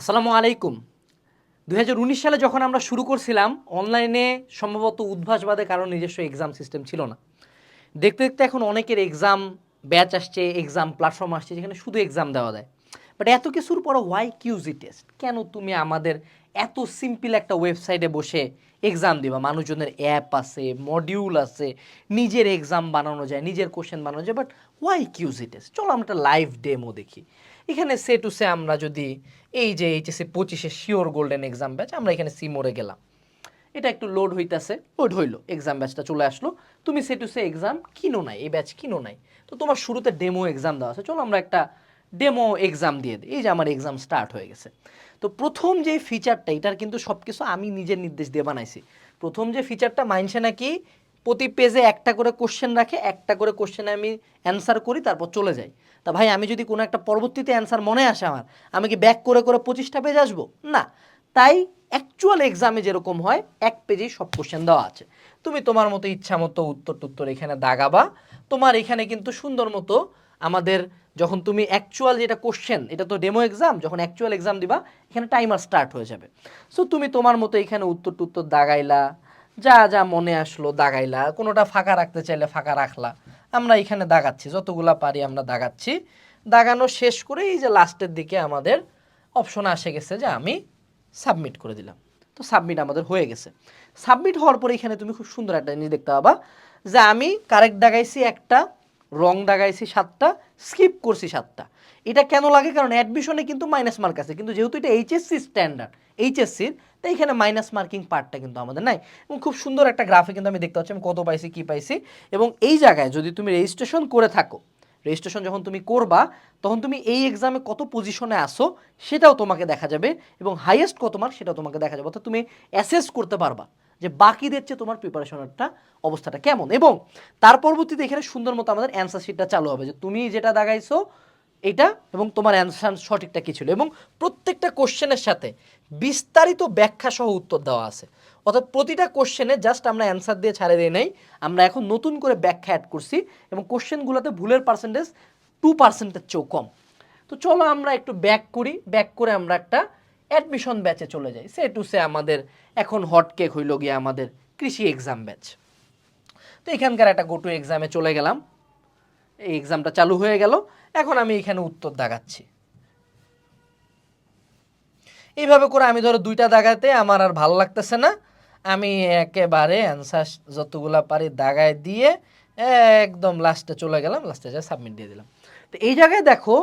আসসালামু আলাইকুম। দু হাজার উনিশ সালে যখন আমরা শুরু করছিলাম অনলাইনে সম্ভবত উদ্ভাসবাদে কারণ নিজস্ব এক্সাম সিস্টেম ছিল না। দেখতে দেখতে এখন অনেকের এক্সাম ব্যাচ আসছে এক্সাম প্ল্যাটফর্ম আসছে, যেখানে শুধু এক্সাম দেওয়া যায়। বাট এত কিছুর পর ওয়াই কিউজি টেস্ট কেন তুমি আমাদের এত সিম্পল একটা ওয়েবসাইটে বসে এক্সাম দিবা? মানুষজনের অ্যাপ আছে মডিউল আছে, নিজের এক্সাম বানানো যায়, নিজের কোশ্চেন বানানো যায় বাট ওয়াই কিউজি টেস্ট চলো আমরা একটা লাইভ ডেমো দেখি। এখানে সে টু সে আমরা যদি এই যে এইচএসসি পঁচিশে শিওর গোল্ডেন এক্সাম ব্যাচ আমরা এখানে সিমোরে গেলাম। এটা একটু লোড হইতাছে। লোড হইল। এক্সাম ব্যাচটা চলে আসলো। তুমি সে টু সে এক্সাম কিনো নাই এই ব্যাচ কিনো নাই। তো তোমার শুরুতে ডেমো এক্সাম দেওয়া আছে। চলো আমরা একটা ডেমো এক্সাম দিয়ে দিই। এই যে আমার এক্সাম স্টার্ট হয়ে গেছে। তো প্রথম যে ফিচারটা এটার কিন্তু সব কিছু আমি নিজের নির্দেশ দিয়ে বানাইছি। প্রথম যে ফিচারটা মাইনছে নাকি প্রতি পেজে একটা করে কোশ্চেন রাখে, একটা করে কোশ্চেনে আমি অ্যান্সার করি, তারপর চলে যাই। তা ভাই, আমি যদি কোনো একটা পরবর্তীতে অ্যান্সার মনে আসে আমার, আমি কি ব্যাক করে করে পঁচিশটা পেজ আসব? না। তাই অ্যাকচুয়াল এক্সামে যেরকম হয়, এক পেজেই সব কোশ্চেন দেওয়া আছে। তুমি তোমার মতো ইচ্ছা মতো উত্তর টুত্তর এখানে দাগাবা। তোমার এখানে কিন্তু সুন্দর মতো আমাদের যখন তুমি অ্যাকচুয়াল যেটা কোশ্চেন এটা তো ডেমো এক্সাম যখন অ্যাকচুয়াল এক্সাম দিবা, এখানে টাইমার স্টার্ট হয়ে যাবে। সো তুমি তোমার মতো এখানে উত্তর টুত্তর দাগাইলা যা যা মনে আসলো দাগাইলা, কোনোটা ফাঁকা রাখতে চাইলে ফাঁকা রাখলা। আমরা এখানে দাগাচ্ছি, যতগুলা পারি আমরা দাগাচ্ছি। দাগানো শেষ করে এই যে লাস্টের দিকে আমাদের অপশন আসে গেছে যে আমি সাবমিট করে দিলাম। তো সাবমিট আমাদের হয়ে গেছে। সাবমিট হওয়ার পরে এখানে তুমি খুব সুন্দর একটা জিনিস দেখতে পাবা যে আমি কারেক্ট দাগাইছি একটা রং দাগাইছি সাতটা স্কিপ করছি সাতটা। এটা কেন লাগে? কারণ অ্যাডমিশনে কিন্তু মাইনাস মার্ক আছে। কিন্তু যেহেতু এটা এইচএসসি স্ট্যান্ডার্ড এইচএসসির তাই এখানে মাইনাস মার্কিং পার্টটা কিন্তু আমাদের নাই। এবং খুব সুন্দর একটা গ্রাফে কিন্তু আমি দেখতে পাচ্ছি, আমি কত পাইছি, কী পাইছি। এবং এই জায়গায় যদি তুমি রেজিস্ট্রেশন করে থাকো রেজিস্ট্রেশন যখন তুমি করবা, তখন তুমি এই এক্সামে কত পজিশনে আসো, সেটাও তোমাকে দেখা যাবে। এবং হাইয়েস্ট কত মার্ক সেটাও তোমাকে দেখা যাবে। অর্থাৎ তুমি অ্যাসেস করতে পারবা। যে বাকিদের চেয়ে তোমার প্রিপারেশনেরটা অবস্থাটা কেমন? এবং তার পরবর্তীতে এখানে সুন্দর মতো আমাদের অ্যান্সার শিটটা চালু হবে যে তুমি যেটা দাগাইছো এটা এবং তোমার অ্যান্সার সঠিকটা কী ছিল? এবং প্রত্যেকটা কোশ্চেনের সাথে বিস্তারিত ব্যাখ্যা সহ উত্তর দেওয়া আছে। অর্থাৎ প্রতিটা কোশ্চেনে জাস্ট আমরা অ্যান্সার দিয়ে ছাড়ে দিয়ে নেই, আমরা এখন নতুন করে ব্যাখ্যা অ্যাড করছি এবং কোশ্চেনগুলোতে ভুলের পার্সেন্টেজ টু পার্সেন্টের চেয়েও কম। তো চলো আমরা একটু ব্যাক করি। ব্যাক করে আমরা একটা অ্যাডমিশন ব্যাচে চলে যাই সে টু সে আমাদের এখন হট কেক হইল গিয়ে আমাদের কৃষি এক্সাম ব্যাচ তো এখানকার একটা গোটু এক্সামে চলে গেলাম। এই এক্সামটা চালু হয়ে গেল। এখন আমি এখানে উত্তর দাগাচ্ছি। এইভাবে করে আমি ধরো দুইটা দাগাতে আমার আর ভালো লাগতেছে না। আমি একেবারে অ্যান্সার যতগুলা পারি দাগায় দিয়ে একদম লাস্টে চলে গেলাম। লাস্টে যা সাবমিট দিয়ে দিলাম। তো এই জায়গায় দেখো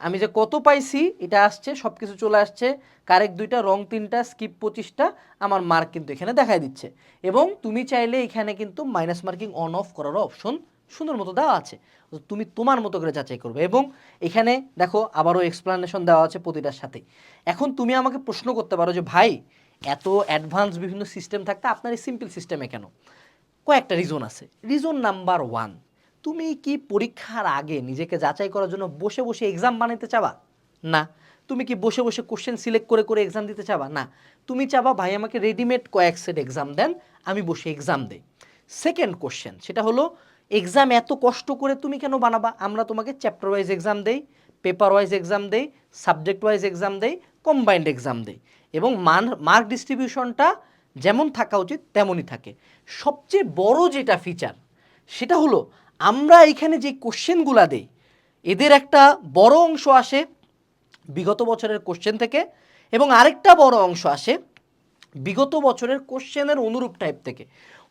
আমি যে কত পাইছি, এটা আসছে সব কিছু চলে আসছে, কারেক্ট দুইটা, রং তিনটা, স্কিপ পঁচিশটা, আমার মার্ক কিন্তু এখানে দেখাই দিচ্ছে। এবং তুমি চাইলে এখানে কিন্তু মাইনাস মার্কিং অন অফ করারও অপশন সুন্দর মতো দেওয়া আছে। তুমি তোমার মতো করে যাচাই করবে। এবং এখানে দেখো আবারও এক্সপ্লানেশন দেওয়া আছে প্রতিটার সাথে। এখন তুমি আমাকে প্রশ্ন করতে পারো যে, ভাই, এত অ্যাডভান্স বিভিন্ন সিস্টেম থাকতে আপনার এই সিম্পল সিস্টেমে কেন? কয়েকটা রিজন আছে। রিজন নাম্বার ওয়ান তুমি কি পরীক্ষার আগে নিজেকে যাচাই করার জন্য বসে বসে এক্সাম বানাতে চাবা? না। তুমি কি বসে বসে কোশ্চেন সিলেক্ট করে করে এক্সাম দিতে চাবা? না। তুমি চাবা, ভাই, আমাকে রেডিমেড কয়েক সেট এক্সাম দেন, আমি বসে এক্সাম দেই। সেকেন্ড কোশ্চেন সেটা হলো এক্সাম এত কষ্ট করে তুমি কেন বানাবা? আমরা তোমাকে চ্যাপ্টার ওয়াইজ এক্সাম দেই পেপার ওয়াইজ এক্সাম দেই সাবজেক্ট ওয়াইজ এক্সাম দেই কম্বাইন্ড এক্সাম দেই। এবং মান মার্ক ডিস্ট্রিবিউশনটা যেমন থাকা উচিত, তেমনই থাকে। সবচেয়ে বড় যেটা ফিচার সেটা হলো আমরা এখানে যে কোশ্চেনগুলা দেই, এদের একটা বড় অংশ আসে বিগত বছরের কোশ্চেন থেকে এবং আরেকটা বড় অংশ আসে বিগত বছরের কোশ্চেনের অনুরূপ টাইপ থেকে।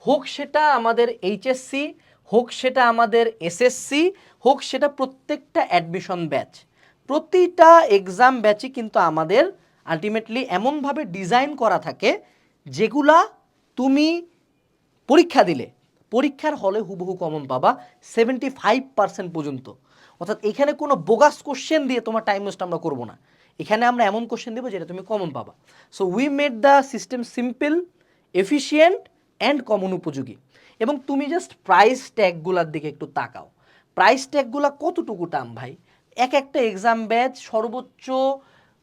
হোক সেটা আমাদের এইচএসসি হোক সেটা আমাদের এসএসসি হোক সেটা প্রত্যেকটা অ্যাডমিশন ব্যাচ প্রতিটা এক্সাম ব্যাচই কিন্তু আমাদের আলটিমেটলি এমনভাবে ডিজাইন করা থাকে যেগুলা তুমি পরীক্ষা দিলে পরীক্ষার হলে হুবহু কমন পাবা সেভেন্টি ফাইভ পার্সেন্ট পর্যন্ত। অর্থাৎ এখানে কোনো বোগাস কোশ্চেন দিয়ে তোমার টাইম ওয়েস্ট আমরা করব না। এখানে আমরা এমন কোশ্চেন দেবো যেটা তুমি কমন পাবা। So we made the system simple efficient and common উপযোগী। এবং তুমি জাস্ট প্রাইস ট্যাগগুলোর দিকে একটু তাকাও। প্রাইস ট্যাগগুলো কতটুকু টাম ভাই? এক একটা এক্সাম ব্যাচ সর্বোচ্চ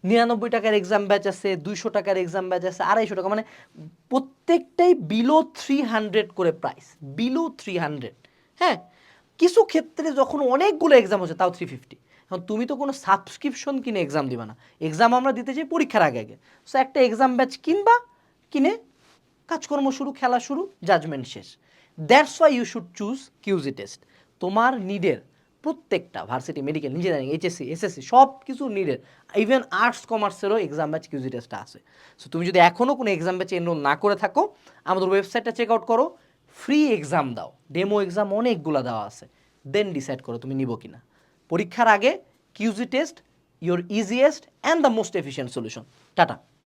নিরানব্বই টাকার এক্সাম ব্যাচ আছে, দুইশো টাকার এক্সাম ব্যাচ আছে, আড়াইশো টাকা মানে প্রত্যেকটাই বিলো থ্রি হান্ড্রেড করে প্রাইস বিলো থ্রি হান্ড্রেড হ্যাঁ কিছু ক্ষেত্রে যখন অনেকগুলো এক্সাম হচ্ছে, তাও থ্রি ফিফটি এখন তুমি তো কোনো সাবস্ক্রিপশন কিনে এক্সাম দিবা না। এক্সাম আমরা দিতে চাই পরীক্ষার আগে আগে। সো একটা এক্সাম ব্যাচ কিনবা, কিনে কাজকর্ম শুরু, খেলা শুরু জাজমেন্ট শেষ। That's why you should choose QG test তোমার নিডের প্রত্যেকটা varsity medical engineering HSC SSC সব কিছু নিডের ইভেন আর্টস কমার্সেরও এক্সাম ব্যাচ কিউজি টেস্টটা আছে। সো তুমি যদি এখনও কোনো এক্সাম ব্যাচে এনরোল না করে থাকো, আমাদের ওয়েবসাইটটা চেক আউট করো ফ্রি এক্সাম দাও। ডেমো এক্সাম অনেকগুলো দেওয়া আছে। দেন ডিসাইড করো তুমি নিব কিনা। পরীক্ষার আগে QG test your easiest and the most efficient solution tata.